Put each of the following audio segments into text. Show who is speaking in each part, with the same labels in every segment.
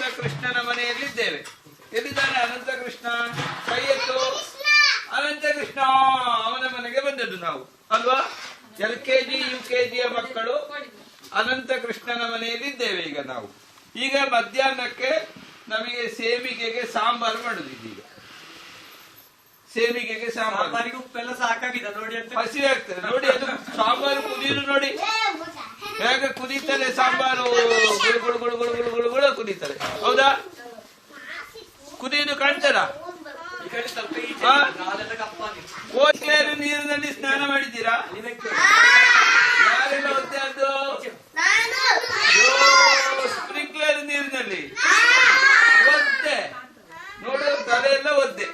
Speaker 1: ಅನಂತ ಕೃಷ್ಣನ ಮನೆಯಲ್ಲಿದ್ದೇವೆ ಎಲ್ಲಿದ್ದಾನೆ ಅನಂತ ಕೃಷ್ಣ? ಕೈ ಎತ್ತು. ಅನಂತ ಕೃಷ್ಣ ಅವನ ಮನೆಗೆ ಬಂದದ್ದು ನಾವು. ಅಲ್ವಾ? L K G U K ಜಿಯ ಮಕ್ಕಳು ಅನಂತ ಕೃಷ್ಣನ ಮನೆಯಲ್ಲಿದ್ದೇವೆ ಈಗ ನಾವು. ಈಗ ಮಧ್ಯಾಹ್ನಕ್ಕೆ ನಮಗೆ ಸೇವಿಗೆಗೆ ಸಾಂಬಾರು ಮಾಡುದು ಸೇವಿಗೆಗೆ ಸೇಮಿಗೆಗೆ ಸಾಂಬಾರು
Speaker 2: ಉಪ್ಪೆಲ್ಲ ಸಾಕಾಗಿದೆ ನೋಡಿ ಅಂತ.
Speaker 1: ಹಸಿ ಆಗ್ತದೆ. ನೋಡಿ ಅದು ಸಾಂಬಾರು ಕುದಿಯುದು ನೋಡಿ. ಹೇಗೆ ಕುದೀತದೆ ಸಾಂಬಾರು? ಗುಳುಗುಳು ಗುಳು. ಕುದೀತದೆ ಹೌದಾ? ಕುದಿಯುದು
Speaker 2: ಕಾಣ್ತಾರ
Speaker 1: ಕೋಟ್ಲೇರು ನೀರಿನಲ್ಲಿ ಸ್ನಾನ ಮಾಡಿದ್ದೀರಾ? ಯಾರೆಲ್ಲ ಸ್ಪ್ರಿಂಕ್ಲರ್ ನೀರಿನಲ್ಲಿ. ಒದ್ದೆ ನೋಡು, ತಲೆಯೆಲ್ಲ ಒದ್ದೆ.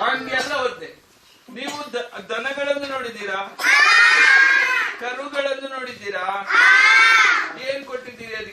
Speaker 1: ಹಂಗೆಲ್ಲ ಒದ್ದೆ. ನೀವು ದನಗಳನ್ನು ನೋಡಿದ್ದೀರಾ? ಕರುಗಳನ್ನು ನೋಡಿದ್ದೀರಾ ಏನ್ ಕೊಟ್ಟಿದ್ದೀರಿ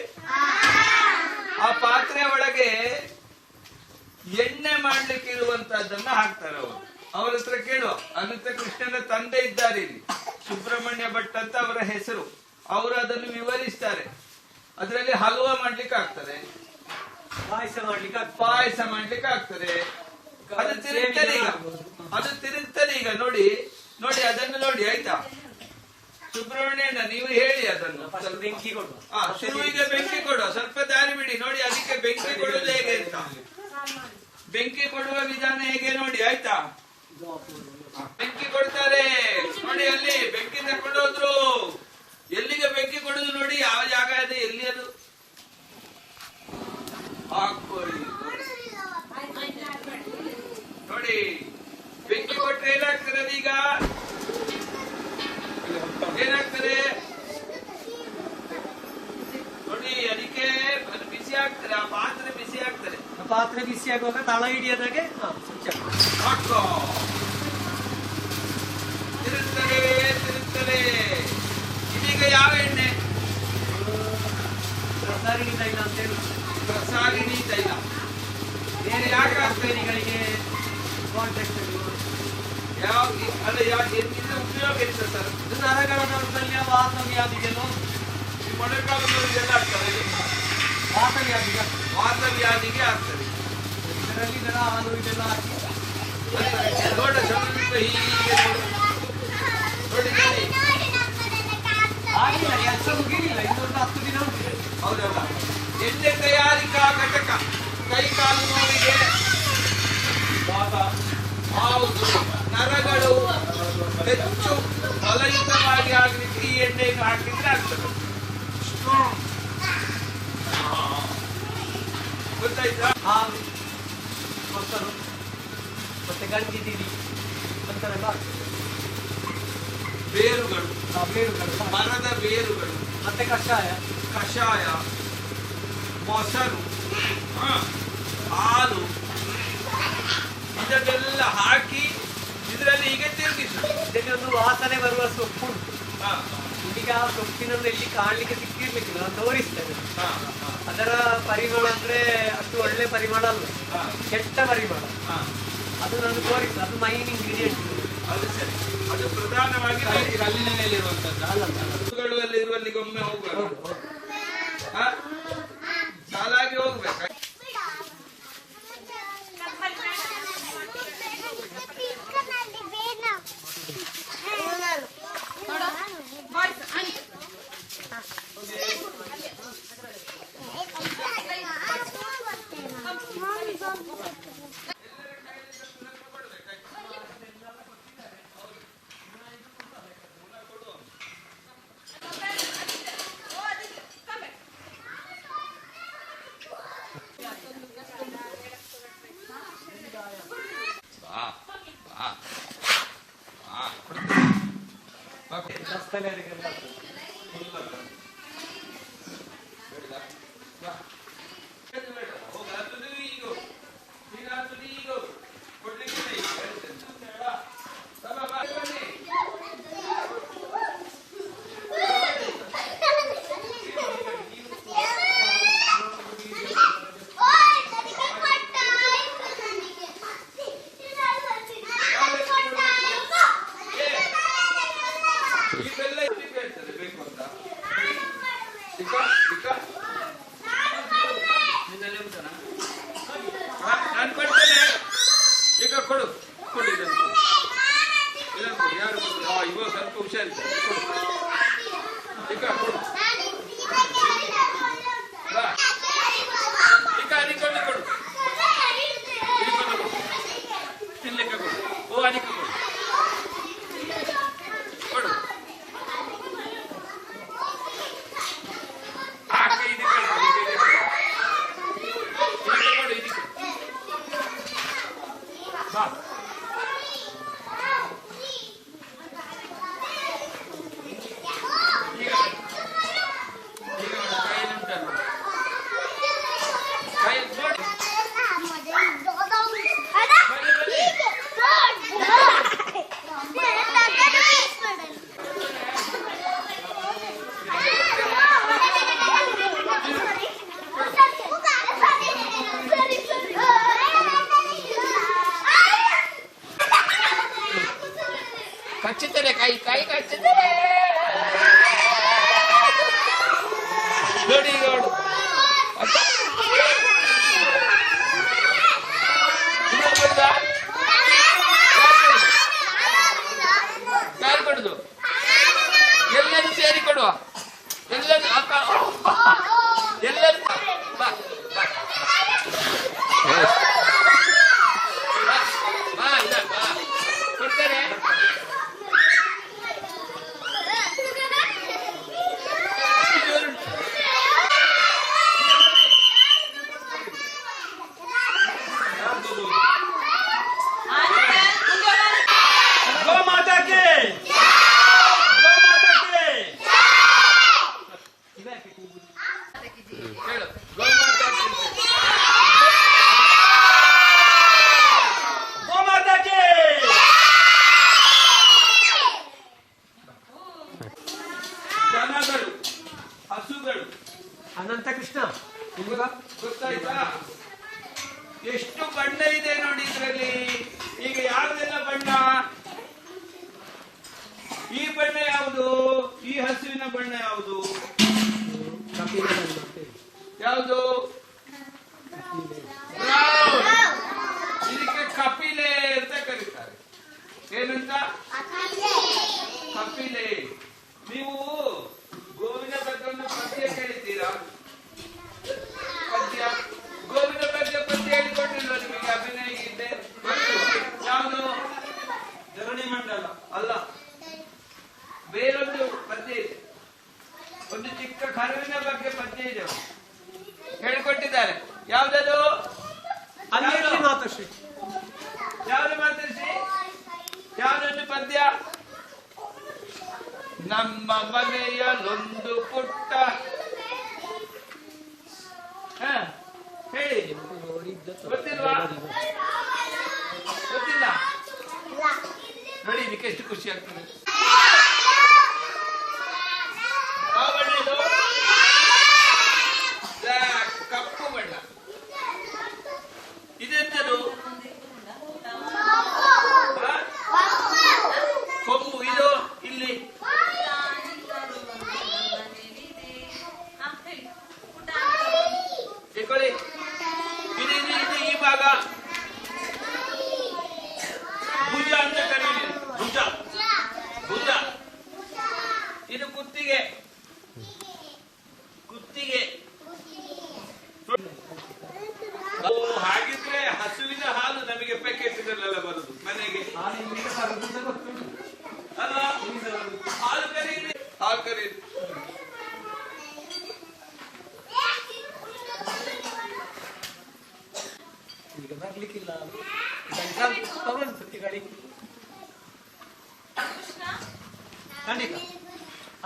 Speaker 1: ಪಾತ್ರೆ ಒಳಗೆ ಎಣ್ಣೆ ಮಾಡ್ಲಿಕ್ಕೆ ಇರುವಂತಹದ್ದನ್ನ ಹಾಕ್ತಾರೆ ಅವರು. ಅವರ ಹತ್ರ ಕೇಳುವ ಅನಂತ ಕೃಷ್ಣನ ತಂದೆ ಇದ್ದಾರೆ ಇಲ್ಲಿ. ಸುಬ್ರಹ್ಮಣ್ಯ ಭಟ್ ಅಂತ ಅವರ ಹೆಸರು. ಅವರು ಅದನ್ನು ವಿವರಿಸ್ತಾರೆ. ಅದರಲ್ಲಿ ಹಲ್ವಾ ಮಾಡ್ಲಿಕ್ಕೆ ಆಗ್ತದೆ.
Speaker 2: ಪಾಯಸ ಮಾಡ್ಲಿಕ್ಕೆ
Speaker 1: ಪಾಯಸ ಮಾಡ್ಲಿಕ್ಕೆ ಆಗ್ತದೆ. ಅದು ತಿರುಗ್ತದೆ ಈಗ. ಅದು ತಿರುಗ್ತದೆ ಈಗ. ನೋಡಿ ನೋಡಿ ಅದನ್ನು ನೋಡಿ ಆಯ್ತಾ? ಸುಬ್ರಹ್ಮಣ್ಯಣ್ಣ ನೀವು ಹೇಳಿ ಅದನ್ನು.
Speaker 2: ಬೆಂಕಿ
Speaker 1: ಕೊಡು. ಶುರುವಿಗೆ ಬೆಂಕಿ. ಕೊಡುವ ಸ್ವಲ್ಪ ದಾರಿ ಬಿಡಿ. ನೋಡಿ ಅದಕ್ಕೆ ಬೆಂಕಿ ಕೊಡುವುದು ಹೇಗೆ ಅಂತ. ಬೆಂಕಿ ಕೊಡುವ ವಿಧಾನ ಹೇಗೆ ನೋಡಿ ಆಯ್ತಾ? ಬೆಂಕಿ ಕೊಡ್ತಾರೆ. ನೋಡಿ ಅಲ್ಲಿ ಬೆಂಕಿ ತಕೊಂಡೋದ್ರು ಎಲ್ಲಿಗೆ ಬೆಂಕಿ ಕೊಡುದು ನೋಡಿ ಯಾವ ಜಾಗ ಇದೆ ಎಲ್ಲಿ ಅದು? ಹಾಕೊಳ್ಳಿ ನೋಡಿ ಬೆಂಕಿ ಕೊಟ್ರೆ ಏನಾಗ್ತದೆ ಅದೀಗ ಏನಾಗ್ತದೆ? ನೋಡಿ ಅದಕ್ಕೆ ಅದು ಬಿಸಿ ಆಗ್ತದೆ ಆ ಪಾತ್ರೆ ಬಿಸಿ ಆಗ್ತದೆ.
Speaker 2: ಆ ಪಾತ್ರೆ ಬಿಸಿ ಆಗುವಾಗ ತಳ ಹಿಡಿಯದಾಗೆ
Speaker 1: ತಿರುಗ್ತದೆ ತಿರುಗ್ತದೆ. ಇದೀಗ ಯಾವ ಎಣ್ಣೆ?
Speaker 2: ಪ್ರಸಾರಿಣಿ ತೈಲ ಅಂತ ಹೇಳಿ.
Speaker 1: ಪ್ರಸಾರಿಣಿ ತೈಲ ಬೇರೆ ಯಾಕೆ ಆಗ್ತದೆ
Speaker 2: ಕಾಂಟ್ಯಾಕ್ಟ್
Speaker 1: ಯಾವ ಯಾವ ಇದರಿಂದ ಉಪಯೋಗ ಇರ್ತದೆ ಸರ್.
Speaker 2: ಇದು ನರಗಳ ನರದಲ್ಲಿ ವಾತ ವ್ಯಾಧಿಗೆಲ್ಲ
Speaker 1: ಈ
Speaker 2: ವಾತ ವ್ಯಾಧಿಗೆ
Speaker 1: ಆಗ್ತದೆ.
Speaker 2: ಇದರಲ್ಲಿ ಇದರ ಹಾಲು ಇದೆಲ್ಲ
Speaker 1: ದೊಡ್ಡ ಸ್ವಲ್ಪ ಹೀಗೆ ನೋಡು. ನೋಡಿ
Speaker 2: ಇನ್ನೊಂದು ಹತ್ತು ದಿನ ಉಂಟು.
Speaker 1: ಹೌದಲ್ಲ? ಎಣ್ಣೆ ತಯಾರಿಕಾ ಘಟಕ. ಕೈ ಕಾಲು ನೋವಿಗೆ ಹೌದು ನರಗಳು ಹೆಚ್ಚು ಬಲಯುತವಾಗಿ ಆಗ್ಲಿಕ್ಕೆ ಈ ಎಣ್ಣೆಯನ್ನು ಹಾಕಿದ್ರೆ ಆಗ್ತದೆ. ಗೊತ್ತಾಯ್ತಾ?
Speaker 2: ಹಾಲು ಮೊಸರು ಮತ್ತೆ ಗಂಜಿ ತಿಳಿ ಅಂತಾರೆಲ್ಲ
Speaker 1: ಬೇರುಗಳು.
Speaker 2: ಆ ಬೇರುಗಳು.
Speaker 1: ಮರದ ಬೇರುಗಳು.
Speaker 2: ಮತ್ತೆ ಕಷಾಯ.
Speaker 1: ಕಷಾಯ ಮೊಸರು ಹಾ ಹಾಲು ಇದನ್ನೆಲ್ಲ ಹಾಕಿ ಇದರಲ್ಲಿ ಹೀಗೆ ತಿರುಗಿಸು.
Speaker 2: ಒಂದು ವಾಸನೆ ಬರುವ ಸೊಪ್ಪು ಉಂಟು.
Speaker 1: ಹ,
Speaker 2: ಈಗ ಆ ಸೊಪ್ಪಿನಲ್ಲಿ ಎಲ್ಲಿ ಕಾಣಲಿಕ್ಕೆ ಸಿಕ್ಕಿರ್ಲಿಕ್ಕಿಲ್ಲ ನಾನು ತೋರಿಸ್ತೇನೆ.
Speaker 1: ಹ, ಹ,
Speaker 2: ಅದರ ಪರಿಮಳ ಅಂದ್ರೆ ಅಷ್ಟು ಒಳ್ಳೆ ಪರಿಮಳ ಅಲ್ಲ. ಕೆಟ್ಟ ಪರಿಮಳ.
Speaker 1: ಹ.
Speaker 2: ಅದು ನಾನು ತೋರಿಸ ಅದು ಮೈನ್ ಇಂಗ್ರೀಡಿಯೆಂಟ್
Speaker 1: ಅದು ಸರಿ. ಅದು ಪ್ರಧಾನವಾಗಿ
Speaker 3: ಕಲ್ಲಿನ ಮೇಲೆ ಇರುವಂತದ್ದು
Speaker 1: ಇರುವಲ್ಲಿಗೆ ಒಮ್ಮೆ ಹೋಗ್ಬೇಕು
Speaker 3: തലയിലേക്ക്
Speaker 1: ಇವೆಲ್ಲ ಬೇಕು ಅಂತ.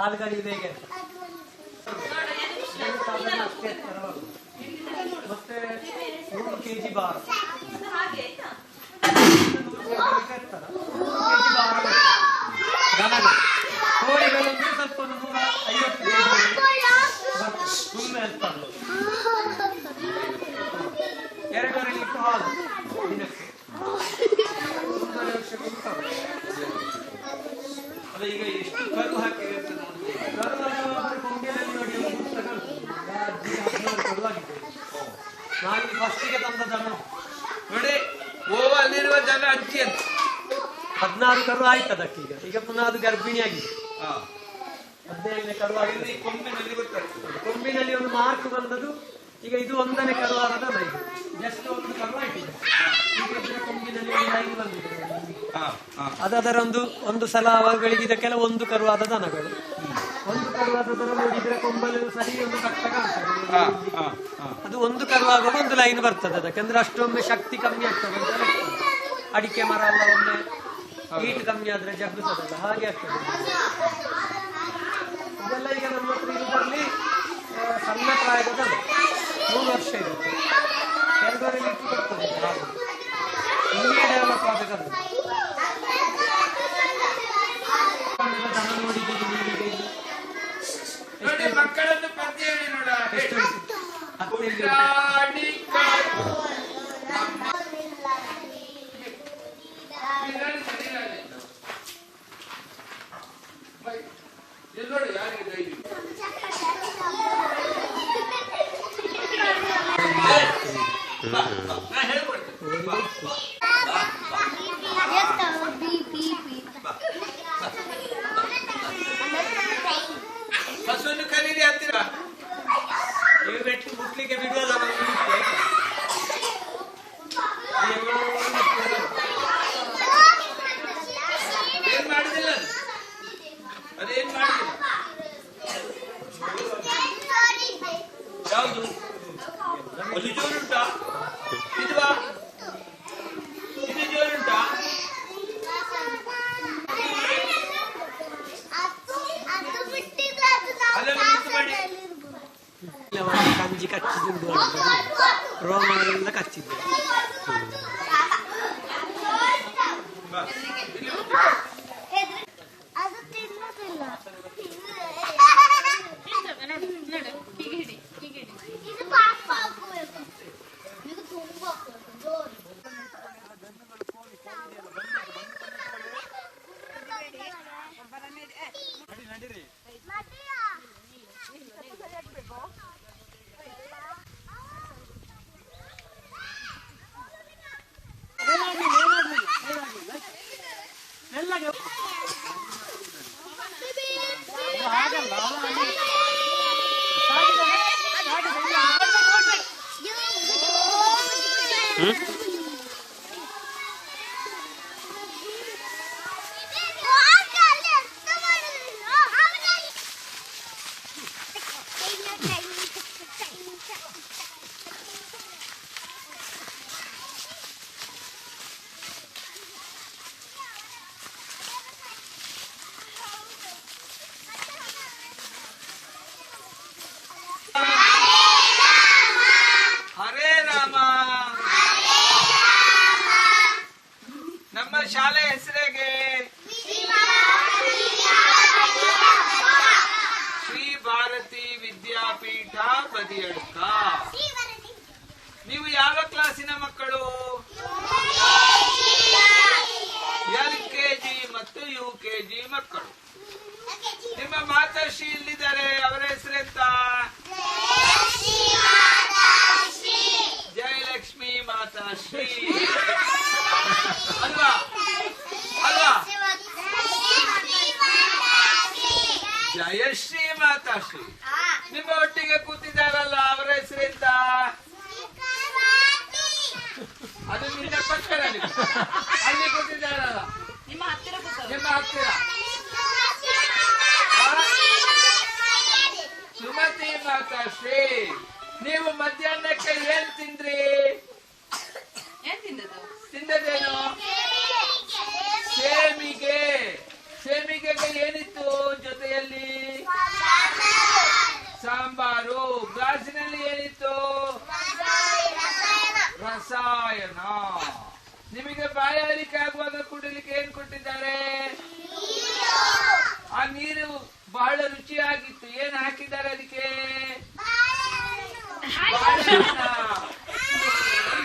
Speaker 2: ಆಲಗಡಿ ಇದೇಗೆ ಮತ್ತೆ ನೂರು ಕೆ ಜಿ ಬಾರ ಕೋಳಿಗಳಂದ್ರೆ ಸ್ವಲ್ಪ ನೂರ ಐವತ್ತು ಕೆ ಜಿ ಸುಮ್ಮನೆ ಹೇಳ್ತಾರಲ್ಲ ಎರಡೂವರೆ ಲೀಟರ್ ಹಾಲು ದಿನಕ್ಕೆ ಒಂದೂವರೆ ವರ್ಷಕ್ಕೆ
Speaker 1: ಈಗ ಎಷ್ಟು ಹಾಕಿದೆ ಕರು ನೋಡಿ
Speaker 2: ಒಂದು
Speaker 1: ಅಲ್ಲಿರುವ ಜನ ಅಜ್ಜಿ ಅಂತ.
Speaker 2: ಹದಿನಾರು ಕರು ಆಯ್ತು ಅದಕ್ಕೆ ಈಗ. ಈಗ ಪುನಃ ಅದು
Speaker 1: ಗರ್ಭಿಣಿಯಾಗಿದೆ
Speaker 2: ಹದಿನೇಳನೇ ಕರು ಆಗಿದೆ.
Speaker 1: ಕೊಂಬಿನಲ್ಲಿ ಗೊತ್ತಾಗ್ತದೆ
Speaker 2: ಕೊಂಬಿನಲ್ಲಿ ಒಂದು ಮಾರ್ಕ್ ಬಂದದ್ದು. ಈಗ ಇದು ಒಂದನೇ ಕರು ಆಗದ ಜಸ್ಟ್ ಒಂದು ಕರು ಆಯ್ತು ಈಗ ಕೊಂಬಿನಲ್ಲಿ ಒಂದು ಐದು ಬಂದಿದೆ. ಅದರ ಒಂದು ಒಂದು ಸಲ ಅವುಗಳಿಗೆ ಕೆಲವು ಒಂದು ಕರುವಾದ ದನಗಳು. ಒಂದು ಕರುವಾದ ದನ ನೋಡಿದ್ರೆ ಕೊಂಬಲು ಸರಿ ಒಂದು
Speaker 1: ಕಷ್ಟ
Speaker 2: ಅದು ಒಂದು ಕರುವಾಗ ಒಂದು ಲೈನ್ ಬರ್ತದೆ ಅದಕ್ಕೆ. ಅಷ್ಟೊಮ್ಮೆ ಶಕ್ತಿ ಕಮ್ಮಿ ಆಗ್ತದೆ
Speaker 4: ಅಡಿಕೆ ಮರ ಎಲ್ಲ ಒಮ್ಮೆ ಹೀಟ್ ಕಮ್ಮಿ ಆದ್ರೆ ಜಗ್ಗುತ್ತದಲ್ಲ ಹಾಗೆ ಆಗ್ತದೆ. ಇದೆಲ್ಲ ಈಗ ನಮ್ಮ ಹತ್ರ ಇದರಲ್ಲಿ ಸಣ್ಣ ಪ್ರಾಯದ ಮೂರು ವರ್ಷ ಇರುತ್ತೆ. ಎರಡೂವರೆ ಲೀಟ್ರ್ ಬರ್ತದೆ ಡೆವಲಪ್ ಆಗಬೇಕಾದ್ರೆ
Speaker 1: ನೋಡಿ ಮಕ್ಕಳನ್ನು ಪದ್ಯ ಹೇಳಿ ನೋಡ
Speaker 4: ಎಷ್ಟು ಉಂಟು? ಹತ್ತೈದು
Speaker 2: Roman, Roman,
Speaker 4: ಎಲ್ಲಗೆ
Speaker 1: ರುಚಿಯಾಗಿತ್ತು ಏನ್ ಹಾಕಿದ್ದಾರೆ ಅದಕ್ಕೆ.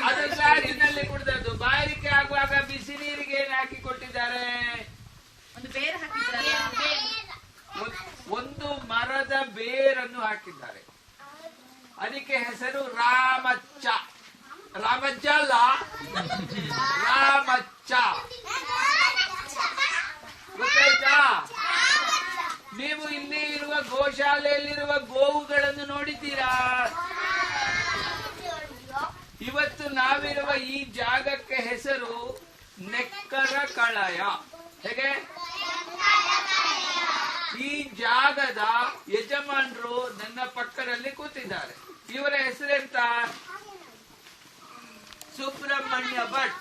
Speaker 1: ಅದು ಸಾರಿನಲ್ಲಿ ಕುಡಿದದ್ದು. ಬಾಯಾರಿಕೆ ಆಗುವಾಗ ಬಿಸಿ ನೀರಿಗೆ ಏನ್ ಹಾಕಿ ಕೊಟ್ಟಿದ್ದಾರೆ?
Speaker 5: ಒಂದು
Speaker 1: ಮರದ ಬೇರನ್ನು ಹಾಕಿದ್ದಾರೆ. ಅದಕ್ಕೆ ಹೆಸರು ರಾಮಚ್ಚ. ರಾಮಜ್ಜ ಅಲ್ಲ? ರಾಮಚ್ಚ. ಗೋಶಾಲೆಯಲ್ಲಿರುವ ಗೋವುಗಳನ್ನು ನೋಡಿದ್ದೀರಾ? ಇವತ್ತು ನಾವಿರುವ ಈ ಜಾಗಕ್ಕೆ ಹೆಸರು ನೆಕ್ಕರ ಕಳಯ. ಹೇಗೆ? ಈ ಜಾಗದ ಯಜಮಾನರು ನನ್ನ ಪಕ್ಕದಲ್ಲಿ ಕೂತಿದ್ದಾರೆ. ಇವರ ಹೆಸರೆಂತ? ಸುಬ್ರಹ್ಮಣ್ಯ ಭಟ್.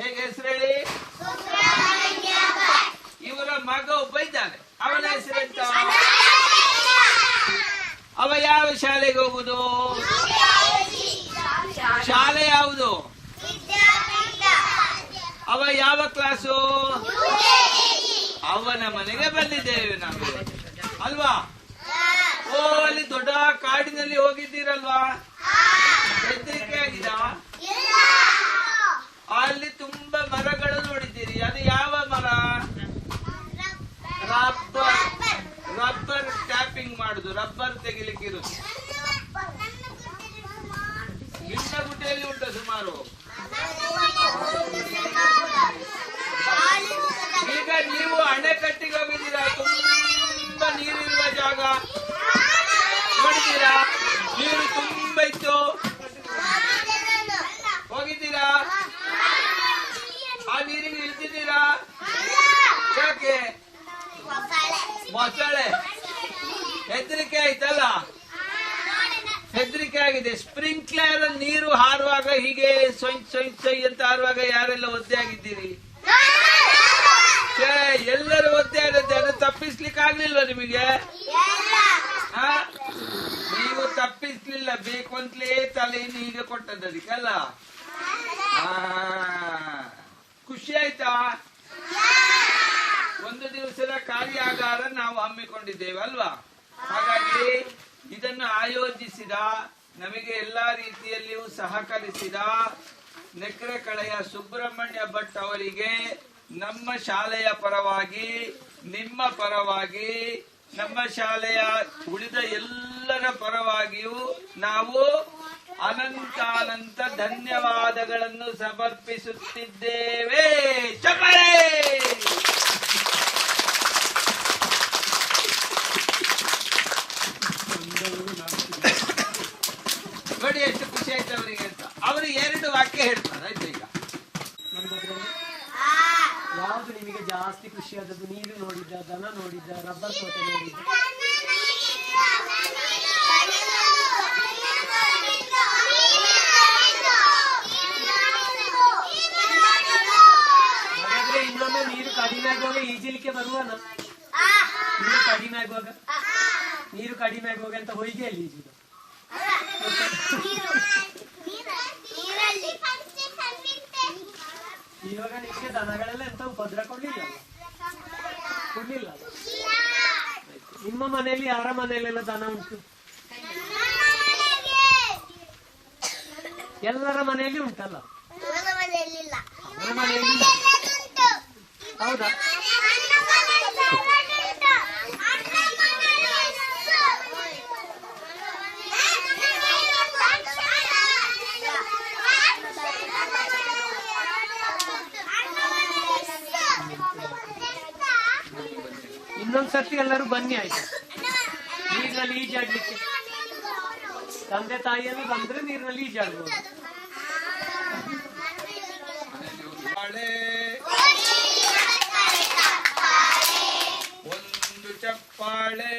Speaker 1: ಹೇಗೆ ಹೆಸರು ಹೇಳಿ? ಮಗ ಬೈದಾನೆ ಅವನ ಹೆಸರೆಂತ? ಅವ ಯಾವ ಶಾಲೆಗೆ ಹೋಗುದು? ಶಾಲೆ ಯಾವುದು? ಅವ ಯಾವ ಕ್ಲಾಸು? ಅವನ ಮನೆಗೆ ಬಂದಿದ್ದೇವೆ ನಾವು. ಅಲ್ವಾ? ಓ ಅಲ್ಲಿ ದೊಡ್ಡ ಕಾಡಿನಲ್ಲಿ ಹೋಗಿದ್ದೀರಲ್ವಾ? ಹೆದರಿಕೆ ಆಗಿದೆ. ಸ್ಪ್ರಿಂಕ್ಲರ್ ನೀರು ಹಾರುವಾಗ ಹೀಗೆ ಸೊಯ್ ಸೊಯ್ ಸೊಯ್ ಅಂತ ಹಾರುವಾಗ ಯಾರೆಲ್ಲ ಒದ್ದೆ ಆಗಿದ್ದೀರಿ? ಎಲ್ಲರೂ ಒದ್ದೆ ಆದದ್ದು ಅದು ತಪ್ಪಿಸ್ಲಿಕ್ಕೆ ಆಗ್ಲಿಲ್ವ ನಿಮಗೆ? ನೀವು ತಪ್ಪಿಸ್ಲಿಲ್ಲ ಬೇಕು ಅಂತಲೇ ತಲೆಯನ್ನು ಹೀಗೆ ಕೊಟ್ಟದ್ದು ಅದಕ್ಕಲ್ಲ? ಖುಷಿ ಆಯ್ತಾ? ಒಂದು ದಿವಸದ ಕಾರ್ಯಾಗಾರ ನಾವು ಹಮ್ಮಿಕೊಂಡಿದ್ದೇವೆ, ಅಲ್ವಾ? ಹಾಗಾಗಿ ಇದನ್ನು ಆಯೋಜಿಸಿದ, ನಮಗೆ ಎಲ್ಲ ರೀತಿಯಲ್ಲಿಯೂ ಸಹಕರಿಸಿದ ನೆಕ್ರೆಕಳೆಯ ಸುಬ್ರಹ್ಮಣ್ಯ ಭಟ್ ಅವರಿಗೆ ನಮ್ಮ ಶಾಲೆಯ ಪರವಾಗಿ, ನಿಮ್ಮ ಪರವಾಗಿ, ನಮ್ಮ ಶಾಲೆಯ ಉಳಿದ ಎಲ್ಲರ ಪರವಾಗಿಯೂ ನಾವು ಅನಂತಾನಂತ ಧನ್ಯವಾದಗಳನ್ನು ಸಮರ್ಪಿಸುತ್ತಿದ್ದೇವೆ. ಚಪ್ಪಾಳೆ ನೋಡಿ ಎಷ್ಟು ಖುಷಿ ಆಯ್ತು ಅವರಿಗೆ ಅಂತ ಅವರು ಎರಡು ವಾಕ್ಯ ಹೇಳ್ತಾರೆ, ಆಯ್ತು ಈಗ?
Speaker 2: ನಿಮಗೆ ಜಾಸ್ತಿ ಖುಷಿಯಾದದ್ದು ನೀರು ನೋಡಿದ್ದ, ದನ ನೋಡಿದ್ದ, ರಬ್ಬರ್ ತೋಟ ನೋಡಿದ್ದ? ಹಾಗಾದ್ರೆ ಇನ್ನೊಮ್ಮೆ ನೀರು ಕಡಿಮೆ ಆಗುವಾಗ ಈಜಲಿಕ್ಕೆ ಬರುವನ ನೀರು ಕಡಿಮೆ ಆಗುವಾಗ? ನೀರು ಕಡಿಮೆ ಆಗುವಾಗ ಅಂತ ಹೊಯ್ಗೆ ಅಲ್ಲಿ
Speaker 4: ನೀರಲ್ಲಿ
Speaker 2: ಇವಾಗ ನಿಮಗೆ ದನಗಳೆಲ್ಲ ಎಂತ ಉಪದ್ರ ಕೊಡ್ಲಿಲ್ಲ? ಕೊಡ್ಲಿಲ್ಲ? ನಿಮ್ಮ ಮನೆಯಲ್ಲಿ ಯಾರ ಮನೆಯಲ್ಲೆಲ್ಲ ದನ ಉಂಟು? ಎಲ್ಲರ ಮನೆಯಲ್ಲಿ ಉಂಟಲ್ಲ? ಮನೆಯಲ್ಲಿ ಉಂಟು. ಹೌದಾ ಇನ್ನೊಂದ್ಸರ್ತಿ ಎಲ್ಲರೂ ಬನ್ನಿ ಆಯ್ತು? ನೀರಿನಲ್ಲಿ ಈಜಾಡ್ಲಿಕ್ಕೆ. ತಂದೆ ತಾಯಿಯನ್ನು ಬಂದ್ರೆ ನೀರಿನಲ್ಲಿ ಈಜಾಡ್ಬೋದು.
Speaker 1: ಬಾಳೆ ಒಂದು ಚಪ್ಪಾಳೆ.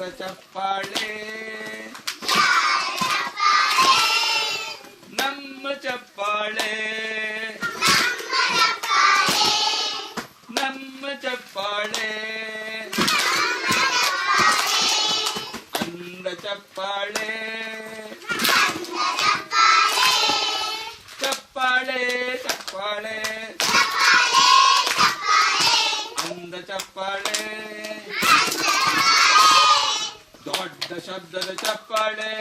Speaker 1: ಯಾರ ಶಬ್ದದ ಚಪ್ಪಾಳೆ.